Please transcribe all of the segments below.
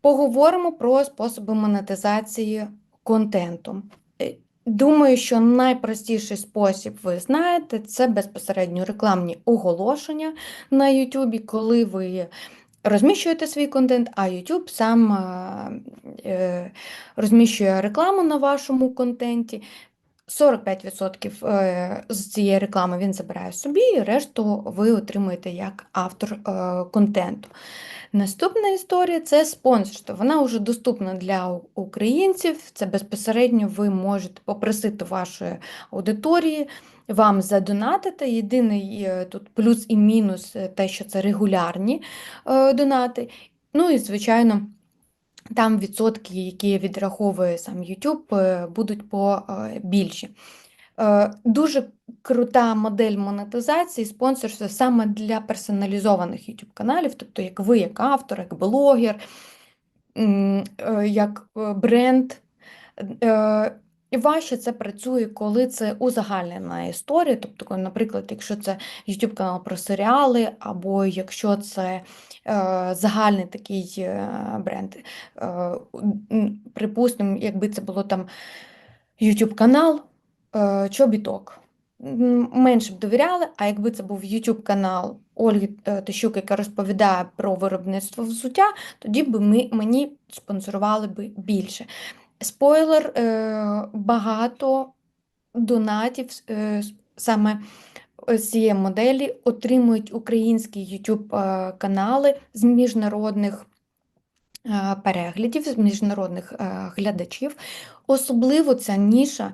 Поговоримо про способи монетизації контенту. Е, Думаю, що найпростіший спосіб, ви знаєте, це безпосередньо рекламні оголошення на YouTube, коли ви розміщуєте свій контент, а YouTube сам е, е, розміщує рекламу на вашому контенті. 45% е, з цієї реклами він забирає собі, і решту ви отримуєте як автор е, контенту. Наступна історія це спонсорство. Вона вже доступна для українців. Це безпосередньо ви можете попросити вашої аудиторії вам задонатити. Єдиний е, тут плюс і мінус те, що це регулярні донати. Ну і, звичайно, там відсотки, які відраховує сам YouTube, будуть побільші. Дуже крута модель монетизації, спонсорства саме для персоналізованих YouTube каналів, тобто як ви, як автор, як блогер, як бренд. І важче це працює, коли це узагальнена історія. Тобто, наприклад, якщо це YouTube канал про серіали, або якщо це е, загальний такий е, бренд. Е, припустимо, якби це було там YouTube канал е, Чобіток. Менше б довіряли, а якби це був YouTube канал Ольги е, Тищук, яка розповідає про виробництво взуття, тоді б ми, мені спонсорували б більше. Спойлер, е, багато донатів е, саме з цієї моделі отримують українські YouTube е, канали з міжнародних переглядів, з міжнародних глядачів. Особливо ця ніша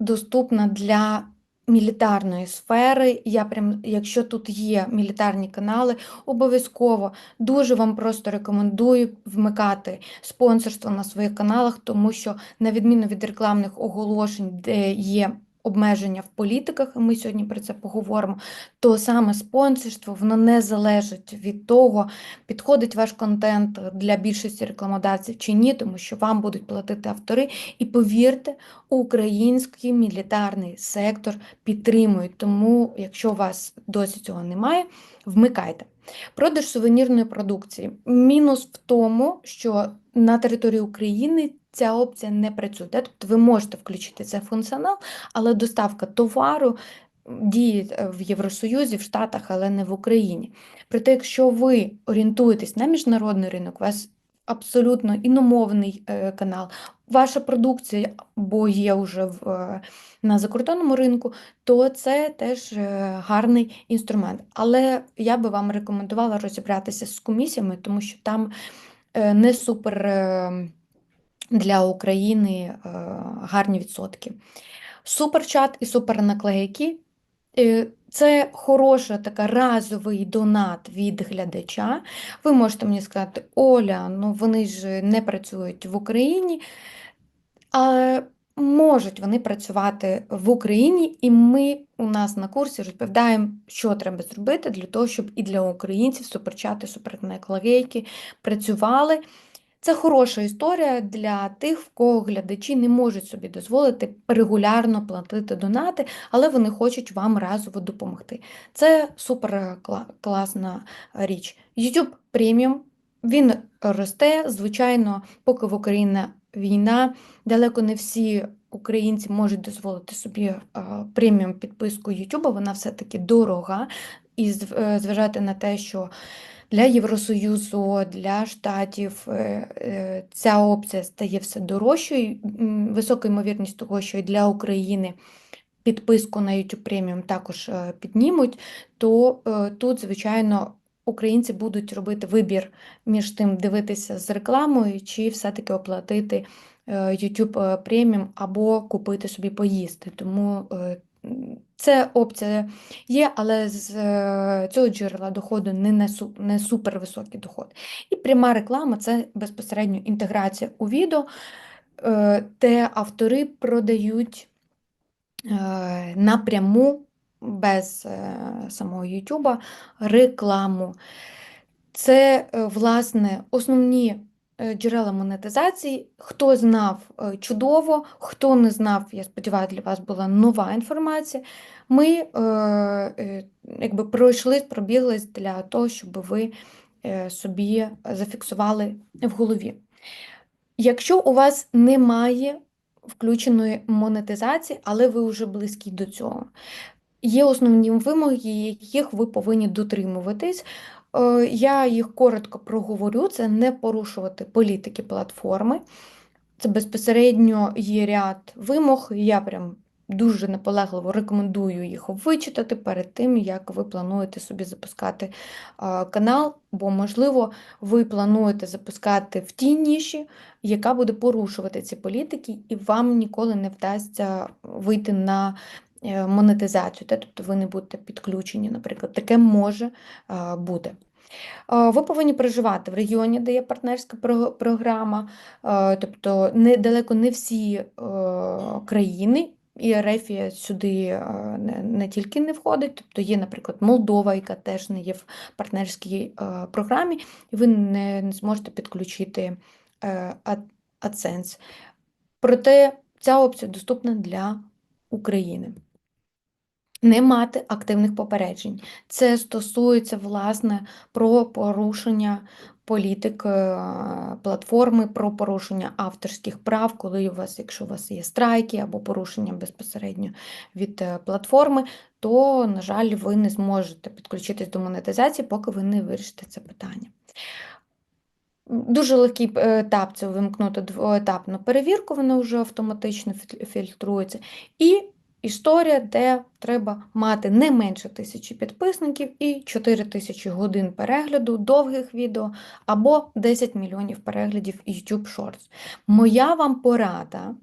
доступна для мілітарної сфери. Я прям, Якщо тут є мілітарні канали, обов'язково дуже вам просто рекомендую вмикати спонсорство на своїх каналах, тому що, на відміну від рекламних оголошень, де є обмеження в політиках, ми сьогодні про це поговоримо, то саме спонсорство воно не залежить від того, підходить ваш контент для більшості рекламодавців чи ні, тому що вам будуть платити автори. І повірте, український мілітарний сектор підтримують. Тому, якщо у вас досі цього немає, вмикайте. Продаж сувенірної продукції. Мінус в тому, що на території України ця опція не працює. Тобто ви можете включити цей функціонал, але доставка товару діє е, в Євросоюзі, в Штатах, але не в Україні. Проте, якщо ви орієнтуєтесь на міжнародний ринок, у вас абсолютно іномовний е, канал, ваша продукція, бо є вже в, е, на закордонному ринку, то це теж гарний інструмент. Але я би вам рекомендувала розібратися з комісіями, тому що там не супер для України е, гарні відсотки. Суперчат і супернаклейки е, це хороша така разовий донат від глядача. Ви можете мені сказати, Оля, ну вони ж не працюють в Україні, але можуть вони працювати в Україні, і ми у нас на курсі розповідаємо, що треба зробити для того, щоб і для українців суперчати, супернаклейки працювали. Це хороша історія для тих, в кого глядачі не можуть собі дозволити регулярно платити донати, але вони хочуть вам разово допомогти. Це супер класна річ. YouTube преміум, він росте, звичайно, поки в Україні війна, далеко не всі українці можуть дозволити собі преміум підписку YouTube, вона все-таки дорога, і е, зважати на те, що для Євросоюзу, для штатів е, е, ця опція стає все дорожчою. Висока ймовірність того, що і для України підписку на YouTube Premium також е, піднімуть, то тут, звичайно, українці будуть робити вибір між тим, дивитися з рекламою, чи все-таки оплатити YouTube Premium або купити собі поїсти. Тому це опція є, але з е, цього джерела доходу не не, супервисокий доход. І пряма реклама це безпосередньо інтеграція у відео, е, де автори продають е, напряму без самого YouTube рекламу. Це, власне, основні джерела монетизації. Хто знав е, чудово, хто не знав, я сподіваюся, для вас була нова інформація. Ми е, якби пройшли, пробіглись для того, щоб ви собі зафіксували в голові. Якщо у вас немає включеної монетизації, але ви вже близькі до цього, є основні вимоги, яких ви повинні дотримуватись. Е, Я їх коротко проговорю: це не порушувати політики платформи. Це безпосередньо є ряд вимог. Я прям дуже наполегливо рекомендую їх вичитати перед тим, як ви плануєте собі запускати канал, бо, можливо, ви плануєте запускати в тій ніші, яка буде порушувати ці політики, і вам ніколи не вдасться вийти на е, монетизацію, тобто ви не будете підключені, наприклад, таке може бути. Ви повинні проживати в регіоні, де є партнерська програма, тобто не, далеко не всі е, країни, і Ерефія сюди е, не, тільки не входить, тобто є, наприклад, Молдова, яка теж не є в партнерській е, програмі, і ви не, зможете підключити е, AdSense. Проте ця опція доступна для України. Не мати активних попереджень. Це стосується, власне, про порушення політик е, платформи, про порушення авторських прав, коли у вас, якщо у вас є страйки або порушення безпосередньо від е, платформи, то, на жаль, ви не зможете підключитись до монетизації, поки ви не вирішите це питання. Дуже легкий е, етап це вимкнути двоетапну перевірку, вона вже автоматично фільтрується. І історія, де треба мати не менше тисячі підписників і 4 тисячі годин перегляду довгих відео або 10 мільйонів переглядів YouTube Shorts. Моя вам порада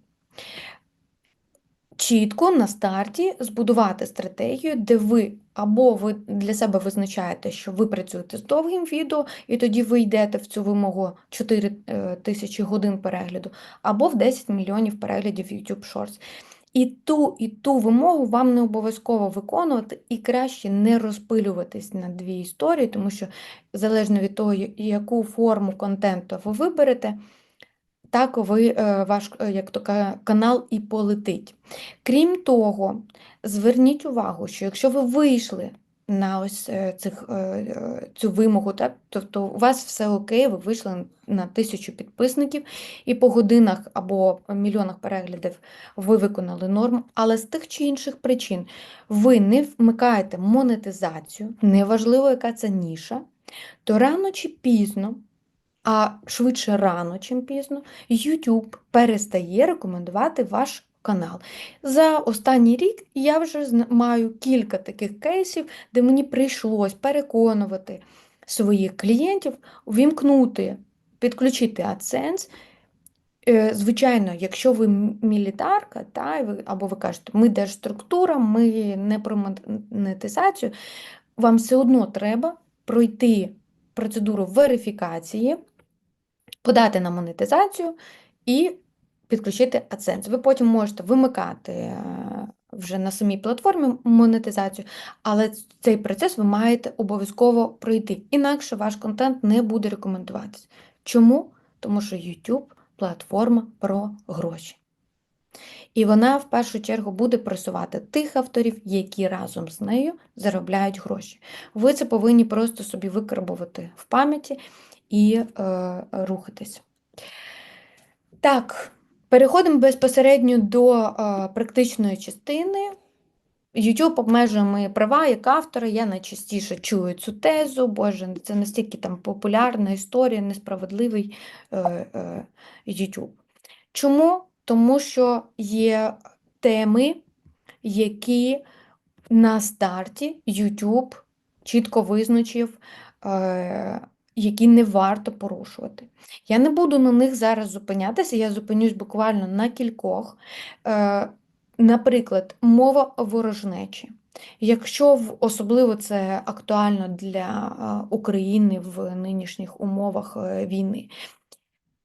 чітко на старті збудувати стратегію, де ви або ви для себе визначаєте, що ви працюєте з довгим відео, і тоді ви йдете в цю вимогу 4 е, тисячі годин перегляду, або в 10 мільйонів переглядів YouTube Shorts. І ту, і ту вимогу вам не обов'язково виконувати, і краще не розпилюватись на дві історії, тому що залежно від того, яку форму контенту ви виберете, так ви, е, ваш е, як то ка- канал і полетить. Крім того, зверніть увагу, що якщо ви вийшли на ось е, цих, е, е, цю вимогу, так, тобто у вас все окей, ви вийшли на тисячу підписників, і по годинах або мільйонах переглядів ви виконали норму, але з тих чи інших причин ви не вмикаєте монетизацію, неважливо, яка це ніша, то рано чи пізно а швидше рано, чим пізно, YouTube перестає рекомендувати ваш канал. За останній рік я вже маю кілька таких кейсів, де мені прийшлось переконувати своїх клієнтів увімкнути, підключити AdSense. Е, Звичайно, якщо ви мілітарка, та, або ви кажете, ми держструктура, ми не про монетизацію, вам все одно треба пройти процедуру верифікації, подати на монетизацію і підключити AdSense. Ви потім можете вимикати е, вже на самій платформі монетизацію, але цей процес ви маєте обов'язково пройти. Інакше ваш контент не буде рекомендуватись. Чому? Тому що YouTube платформа про гроші. І вона в першу чергу буде просувати тих авторів, які разом з нею заробляють гроші. Ви це повинні просто собі викарбувати в пам'яті і е, рухатись. Так, переходимо безпосередньо до е, практичної частини. YouTube обмежує мої права як автора. Я найчастіше чую цю тезу. Боже, це настільки там популярна історія, несправедливий е, е, YouTube. Чому? Тому що є теми, які на старті YouTube чітко визначив, е, які не варто порушувати. Я не буду на них зараз зупинятися, я зупинюсь буквально на кількох. Е, Наприклад, мова ворожнечі. Якщо особливо це актуально для е, України в нинішніх умовах е, війни,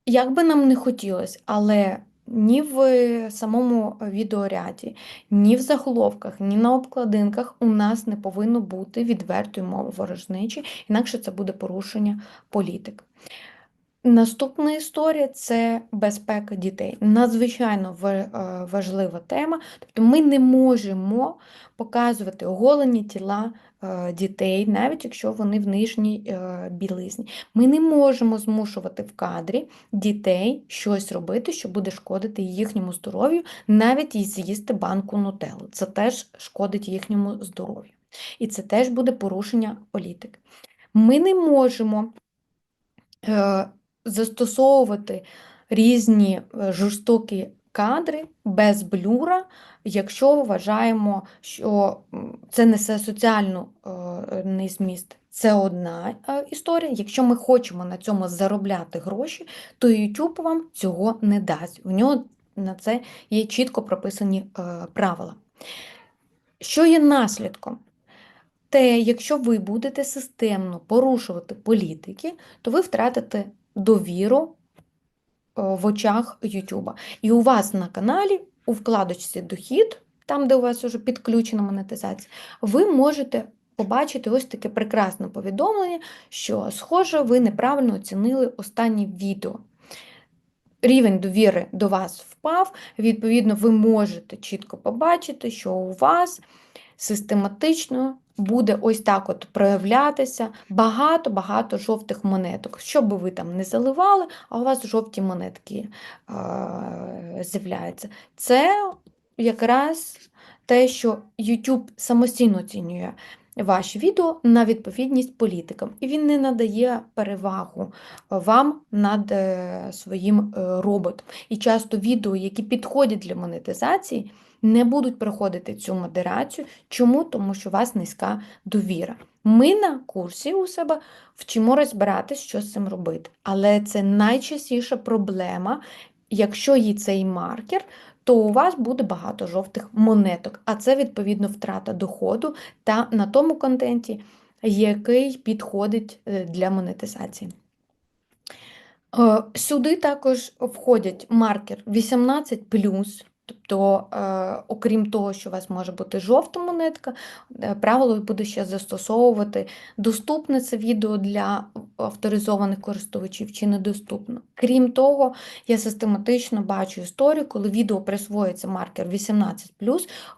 як би нам не хотілося, але ні в самому відеоряді, ні в заголовках, ні на обкладинках у нас не повинно бути відвертої мови ворожнечі, інакше це буде порушення політик. Наступна історія це безпека дітей. Надзвичайно е, важлива тема. Тобто ми не можемо показувати оголені тіла е, дітей, навіть якщо вони в нижній е, білизні. Ми не можемо змушувати в кадрі дітей щось робити, що буде шкодити їхньому здоров'ю, навіть і з'їсти банку нутелли. Це теж шкодить їхньому здоров'ю. І це теж буде порушення політики. Ми не можемо застосовувати різні е, жорстокі кадри без блюра, якщо вважаємо, що це несе соціальний зміст. Це одна е, історія. Якщо ми хочемо на цьому заробляти гроші, то YouTube вам цього не дасть. В нього на це є чітко прописані е, правила. Що є наслідком? Те, якщо ви будете системно порушувати політики, то ви втратите довіру е, в очах YouTube. І у вас на каналі, у вкладочці Дохід, там, де у вас вже підключена монетизація, ви можете побачити ось таке прекрасне повідомлення, що, схоже, ви неправильно оцінили останнє відео. Рівень довіри до вас впав, відповідно, ви можете чітко побачити, що у вас систематично буде ось так от проявлятися багато-багато жовтих монеток. Що би ви там не заливали, а у вас жовті монетки е, з'являються. Це якраз те, що YouTube самостійно оцінює ваші відео на відповідність політикам, і він не надає перевагу вам над е, своїм е, роботом. І часто відео, які підходять для монетизації, не будуть проходити цю модерацію. Чому? Тому що у вас низька довіра. Ми на курсі у себе вчимо розбиратись, що з цим робити. Але це найчастіша проблема. Якщо є цей маркер, то у вас буде багато жовтих монеток, а це, відповідно, втрата доходу та на тому контенті, який підходить е, для монетизації. Е, Сюди також входять маркер 18 Тобто, е, окрім того, що у вас може бути жовта монетка, е, правило буде ще застосовувати доступне це відео для авторизованих користувачів чи недоступно. Крім того, я систематично бачу історію, коли відео присвоюється маркер 18,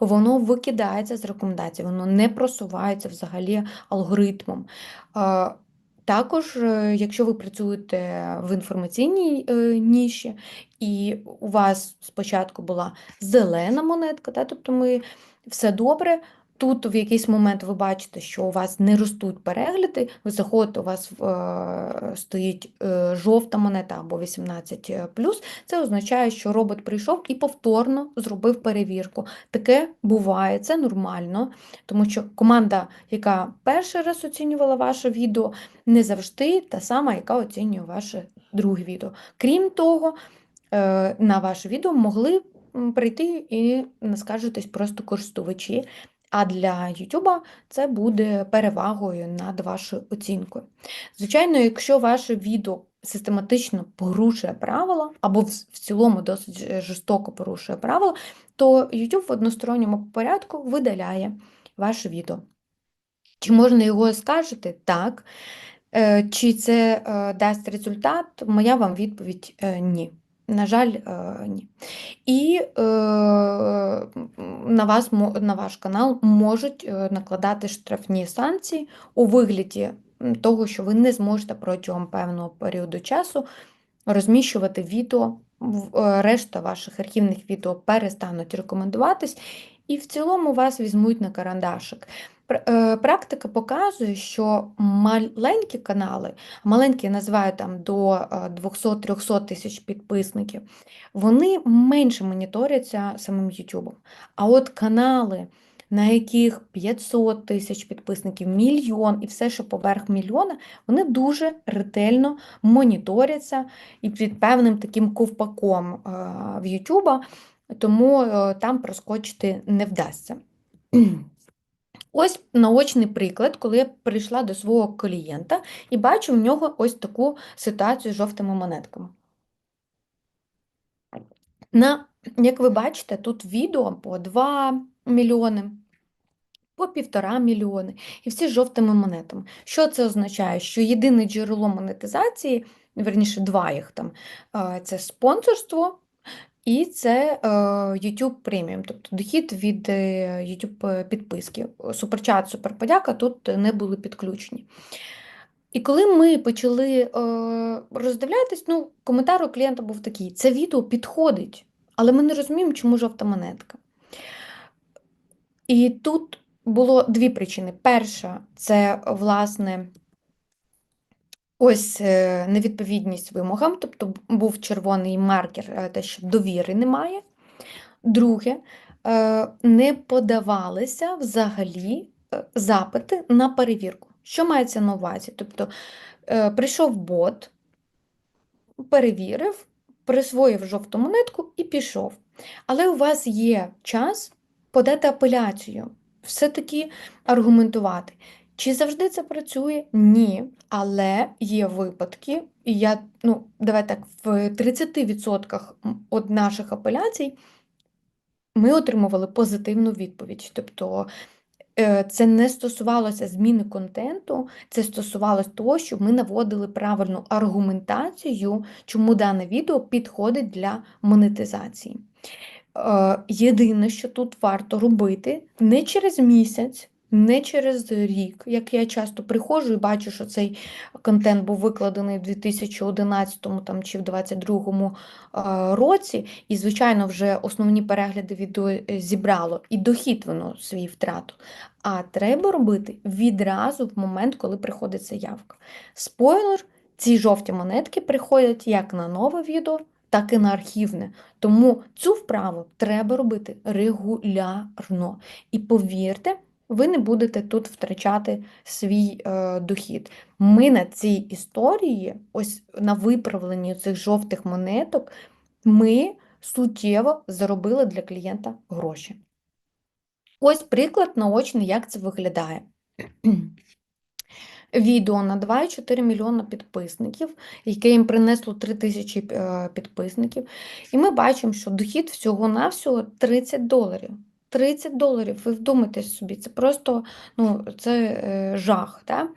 воно викидається з рекомендацій, воно не просувається взагалі алгоритмом. Е, також, е, якщо ви працюєте в інформаційній е, ніші, і у вас спочатку була зелена монетка, та, тобто ми все добре, Тут в якийсь момент ви бачите, що у вас не ростуть перегляди, ви заходите, у вас е, стоїть е, жовта монета або 18. Це означає, що робот прийшов і повторно зробив перевірку. Таке буває, це нормально, тому що команда, яка перший раз оцінювала ваше відео, не завжди та сама, яка оцінює ваше друге відео. Крім того, е, на ваше відео могли прийти і наскаржитись просто користувачі. А для YouTube це буде перевагою над вашою оцінкою. Звичайно, якщо ваше відео систематично порушує правила, або в цілому досить жорстоко порушує правила, то YouTube в односторонньому порядку видаляє ваше відео. Чи можна його скажете? Так. Е, чи це е, дасть результат? Моя вам відповідь е, ні. На жаль, ні. І на вас, на ваш канал можуть е, накладати штрафні санкції у вигляді того, що ви не зможете протягом певного періоду часу розміщувати відео, е, решта ваших архівних відео перестануть рекомендуватись, і в цілому вас візьмуть на карандашик. Е, практика показує, що маленькі канали, маленькі я називаю там до 200-300 тисяч підписників, вони менше моніторяться самим YouTube. А от канали, на яких 500 тисяч підписників, мільйон і все, що поверх мільйона, вони дуже ретельно моніторяться і під певним таким ковпаком е, в YouTube, тому е, там проскочити не вдасться. Ось наочний приклад, коли я прийшла до свого клієнта і бачу в нього ось таку ситуацію з жовтими монетками. На, Як ви бачите, тут відео по 2 мільйони, по 1,5 мільйони, і всі з жовтими монетами. Що це означає? Що єдине джерело монетизації верніше, два їх там. Це спонсорство і це е, YouTube Premium, тобто дохід від е, YouTube підписки. Суперчат, суперподяка тут не були підключені. І коли ми почали е, роздивлятись, ну, коментар у клієнта був такий: це відео підходить, але ми не розуміємо, чому жовта монетка. І тут було дві причини. Перша це, власне, ось е, невідповідність вимогам, тобто був червоний маркер, е, те, що довіри немає. Друге, е, не подавалися взагалі запити на перевірку. Що мається на увазі? Тобто прийшов бот, перевірив, присвоїв жовту монетку і пішов. Але у вас є час подати апеляцію, все-таки аргументувати. Чи завжди це працює? Ні. Але є випадки, і я, ну, давай так, в 30% від наших апеляцій ми отримували позитивну відповідь. Тобто е, це не стосувалося зміни контенту, це стосувалося того, що ми наводили правильну аргументацію, чому дане відео підходить для монетизації. Е, єдине, що тут варто робити, не через місяць, не через рік, як я часто приходжу і бачу, що цей контент був викладений в 2011 там, чи в 2022 е, році, і, звичайно, вже основні перегляди відео е, зібрало, і дохід воно свій втрату. А треба робити відразу в момент, коли приходить заявка. Спойлер, ці жовті монетки приходять як на нове відео так і на архівне. Тому цю вправу треба робити регулярно. І повірте, ви не будете тут втрачати свій е, дохід. Ми на цій історії, ось на виправленні цих жовтих монеток, ми суттєво заробили для клієнта гроші. Ось приклад наочний, як це виглядає відео на 2,4 мільйона підписників, яке їм принесло 3 тисячі е, підписників. І ми бачимо, що дохід всього-навсього 30 доларів. 30 доларів, ви вдумайтесь собі, це просто ну, це е, жах. Да?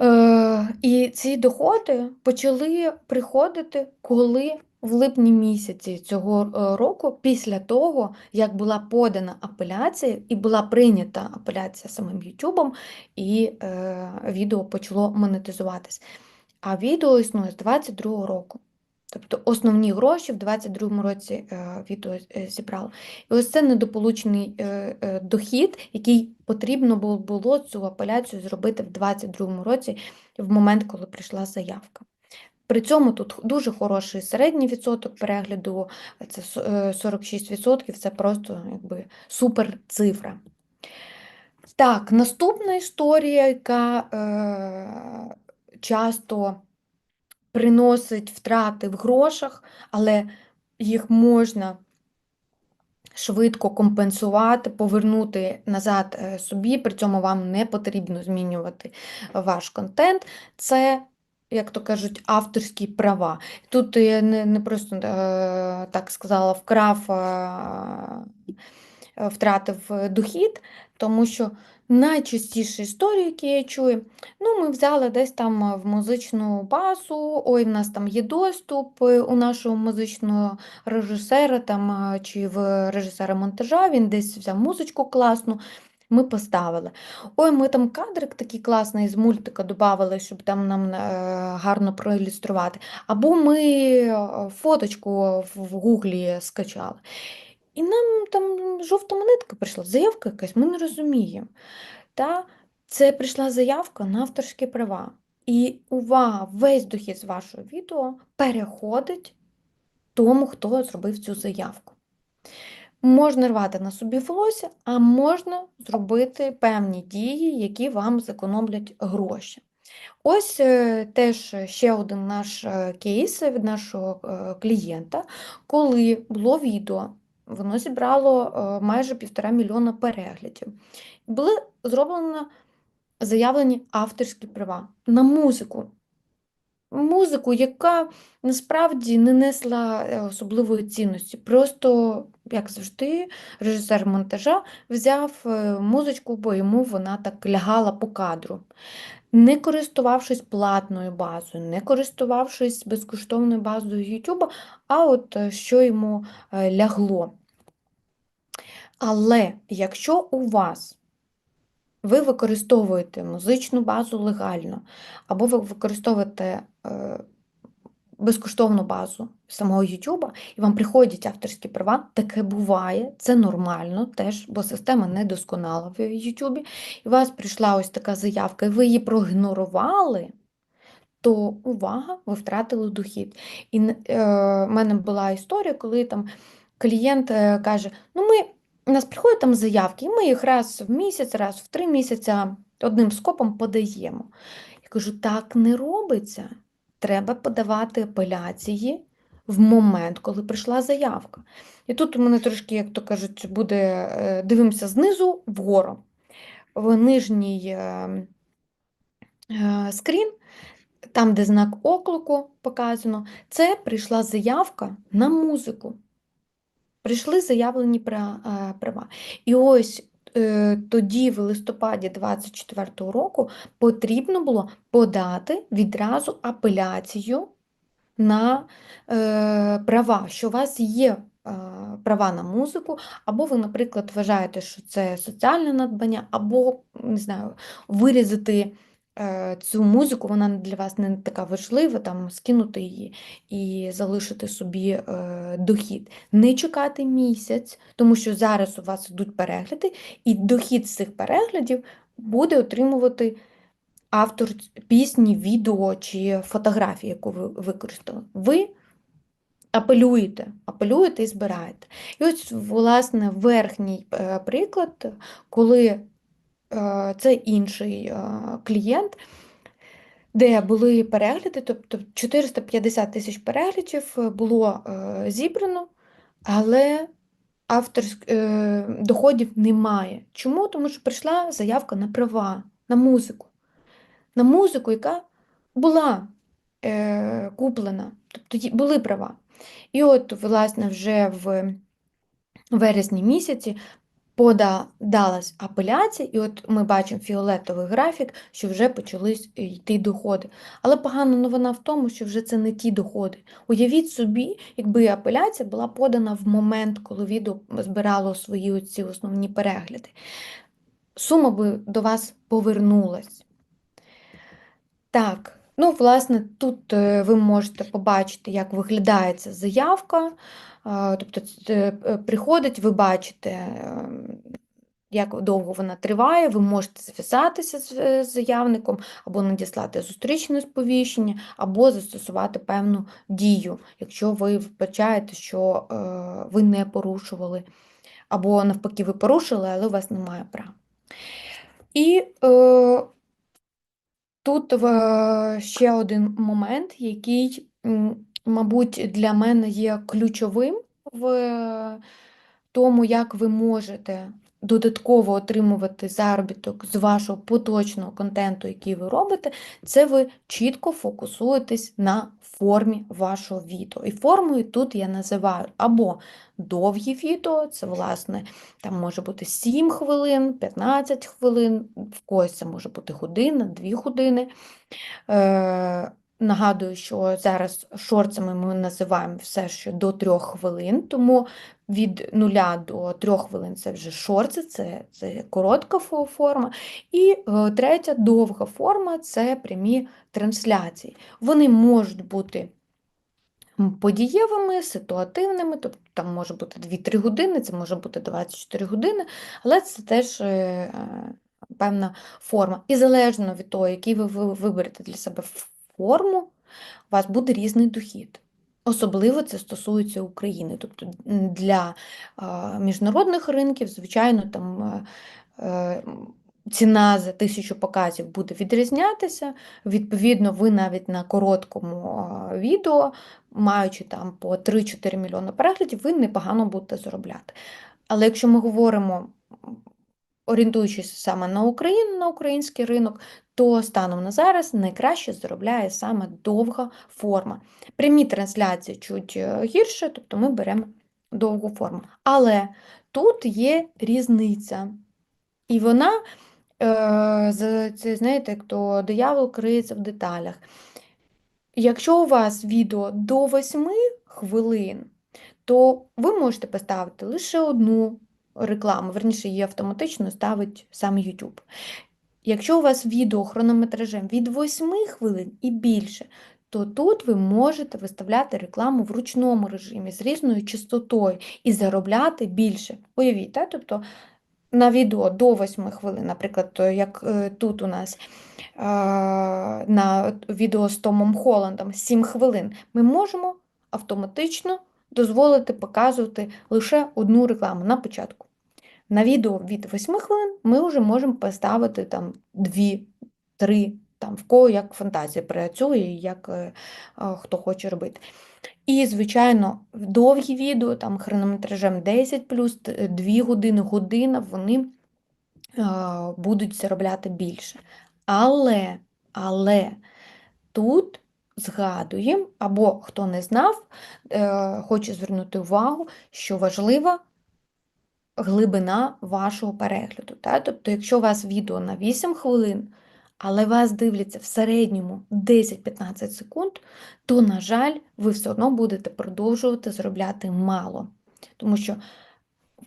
Е, І ці доходи почали приходити, коли в липні місяці цього е, року, після того, як була подана апеляція і була прийнята апеляція самим Ютубом, і е, відео почало монетизуватись. А відео існує з 22-го року. Тобто основні гроші в 22-му році е, відео е, зібрало. І ось це недополучений е, дохід, який потрібно було цю апеляцію зробити в 22-му році, в момент, коли прийшла заявка. При цьому тут дуже хороший середній відсоток перегляду, це 46%, е, це просто якби супер цифра. Так, наступна історія, яка е, часто приносить втрати в грошах, але їх можна швидко компенсувати, повернути назад е, собі, при цьому вам не потрібно змінювати ваш контент. Це як то кажуть, авторські права. Тут я не не просто е, так сказала, вкрав, е, втратив дохід, тому що найчастіші історії, які я чую, ну, ми взяли десь там в музичну базу, ой, в нас там є доступ у нашого музичного режисера там, чи в режисера монтажа, він десь взяв музичку класну. Ми поставили. Ой, ми там кадрик такий класний з мультика додали, щоб там нам е, гарно проілюструвати. Або ми е, фоточку в гуглі скачали. І нам там жовта монетка прийшла, заявка якась, ми не розуміємо. Та Це прийшла заявка на авторські права. І увага, весь дохід з вашого відео переходить тому, хто зробив цю заявку. Можна рвати на собі волосся, а можна зробити певні дії, які вам зекономлять гроші. Ось е, теж ще один наш е, кейс від нашого е, клієнта, коли було відео, воно зібрало майже півтора мільйона переглядів. Були зроблені заявлені авторські права на музику. музику, яка насправді не несла е, особливої цінності. Просто, як завжди, режисер монтажа взяв е, музичку, бо йому вона так лягала по кадру. Не користувавшись платною базою, не користувавшись безкоштовною базою YouTube, а от е, що йому лягло. Але якщо у вас ви використовуєте музичну базу легально, або ви використовуєте е, безкоштовну базу самого YouTube, і вам приходять авторські права, таке буває, це нормально теж, бо система не досконала в YouTube, і у вас прийшла ось така заявка, і ви її проігнорували, то увага, ви втратили дохід. І е, в мене була історія, коли там клієнт е, каже: ну ми. У нас приходять там заявки, і ми їх раз в місяць, раз в три місяці одним скопом подаємо. Я кажу, так не робиться. Треба подавати апеляції в момент, коли прийшла заявка. І тут у мене трошки, як то кажуть, буде е, дивимося знизу вгору. В нижній е, е, скрін, там, де знак оклику показано, це прийшла заявка на музику прийшли заявлені права. І ось тоді, в листопаді 2024 року, потрібно було подати відразу апеляцію на е, права, що у вас є права на музику, або ви, наприклад, вважаєте, що це соціальне надбання, або не знаю, вирізати. Е, цю музику, вона для вас не така важлива, там скинути її і залишити собі е, дохід. Не чекати місяць, тому що зараз у вас йдуть перегляди, і дохід з цих переглядів буде отримувати автор пісні, відео чи фотографії, яку ви використали. Ви апелюєте, апелюєте і збираєте. І ось, власне, верхній е, приклад, коли це інший е, клієнт, де були перегляди, тобто 450 тисяч переглядів е, було зібрано, але авторськ... доходів немає. Чому? Тому що прийшла заявка на права, на музику, на музику, яка була е, куплена, тобто були права. І от, власне, вже в вересні місяці подалась апеляція, і от ми бачимо фіолетовий графік, що вже почались йти доходи. Але погана новина в тому, що вже це не ті доходи. Уявіть собі, якби апеляція була подана в момент, коли відео збирало свої оці основні перегляди. Сума би до вас повернулась. Так, ну, власне, тут е, ви можете побачити, як виглядає ця заявка. Тобто е, приходить, ви бачите, ем, як довго вона триває, ви можете зв'язатися з е, заявником, або надіслати зустрічне сповіщення, або застосувати певну дію, якщо ви вбачаєте, що е, ви не порушували, або навпаки, ви порушили, але у вас немає права. І е, тут ще один момент, який мабуть, для мене є ключовим в тому, як ви можете додатково отримувати заробіток з вашого поточного контенту, який ви робите, це ви чітко фокусуєтесь на формі вашого відео. І формою тут я називаю або довгі відео, це, власне, там може бути 7 хвилин, 15 хвилин, в когось це може бути година, 2 години. Е, Нагадую, що зараз шорцами ми називаємо все, що до трьох хвилин, тому від нуля до трьох хвилин це вже шорти, це це коротка форма. І е, третя довга форма це прямі трансляції. Вони можуть бути подієвими, ситуативними, тобто там може бути 2-3 години, це може бути 24 години, але це теж. Е, певна форма. І залежно від того, який ви виберете для себе форму, у вас буде різний дохід. Особливо це стосується України. Тобто для міжнародних ринків, звичайно, там е, ціна за тисячу показів буде відрізнятися. Відповідно, ви навіть на короткому відео, маючи там по 3-4 мільйони переглядів, ви непогано будете заробляти. Але якщо ми говоримо орієнтуючись саме на Україну, на український ринок, то станом на зараз найкраще заробляє саме довга форма. Прямі трансляції чуть е, гірше, тобто ми беремо довгу форму. Але тут є різниця. І вона, е, це, знаєте, як то диявол криється в деталях. Якщо у вас відео до 8 хвилин, то ви можете поставити лише одну рекламу, верніше, її автоматично ставить сам YouTube. Якщо у вас відео хронометражем від 8 хвилин і більше, то тут ви можете виставляти рекламу в ручному режимі з різною частотою і заробляти більше. Уявіть, так? тобто на відео до 8 хвилин, наприклад, як е, тут у нас на відео з Томом Холландом 7 хвилин, ми можемо автоматично дозволити показувати лише одну рекламу на початку. На відео від 8 хвилин ми вже можемо поставити там 2, 3, там в кого як фантазія працює, як е, хто хоче робити. І, звичайно, довгі відео, там хронометражем 10 плюс 2 години, година, вони е, будуть заробляти більше. Але, але тут згадуємо, або хто не знав, е, хочу звернути увагу, що важлива глибина вашого перегляду. Та? Тобто, якщо у вас відео на 8 хвилин, але вас дивляться в середньому 10-15 секунд, то, на жаль, ви все одно будете продовжувати заробляти мало. Тому що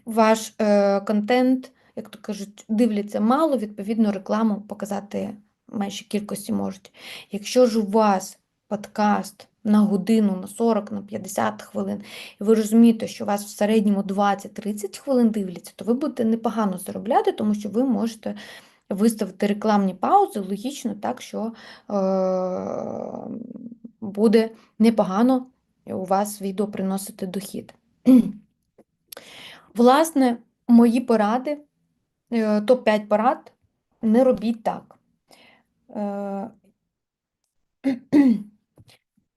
ваш е, контент, як то кажуть, дивляться мало, відповідно, рекламу показати меншій кількості можуть. Якщо ж у вас подкаст на годину, на 40, на 50 хвилин, і ви розумієте, що вас в середньому 20-30 хвилин дивляться, то ви будете непогано заробляти, тому що ви можете виставити рекламні паузи, логічно так, що е, буде непогано у вас відео приносити дохід. Власне, мої поради, е, топ-5 порад, не робіть так. Е,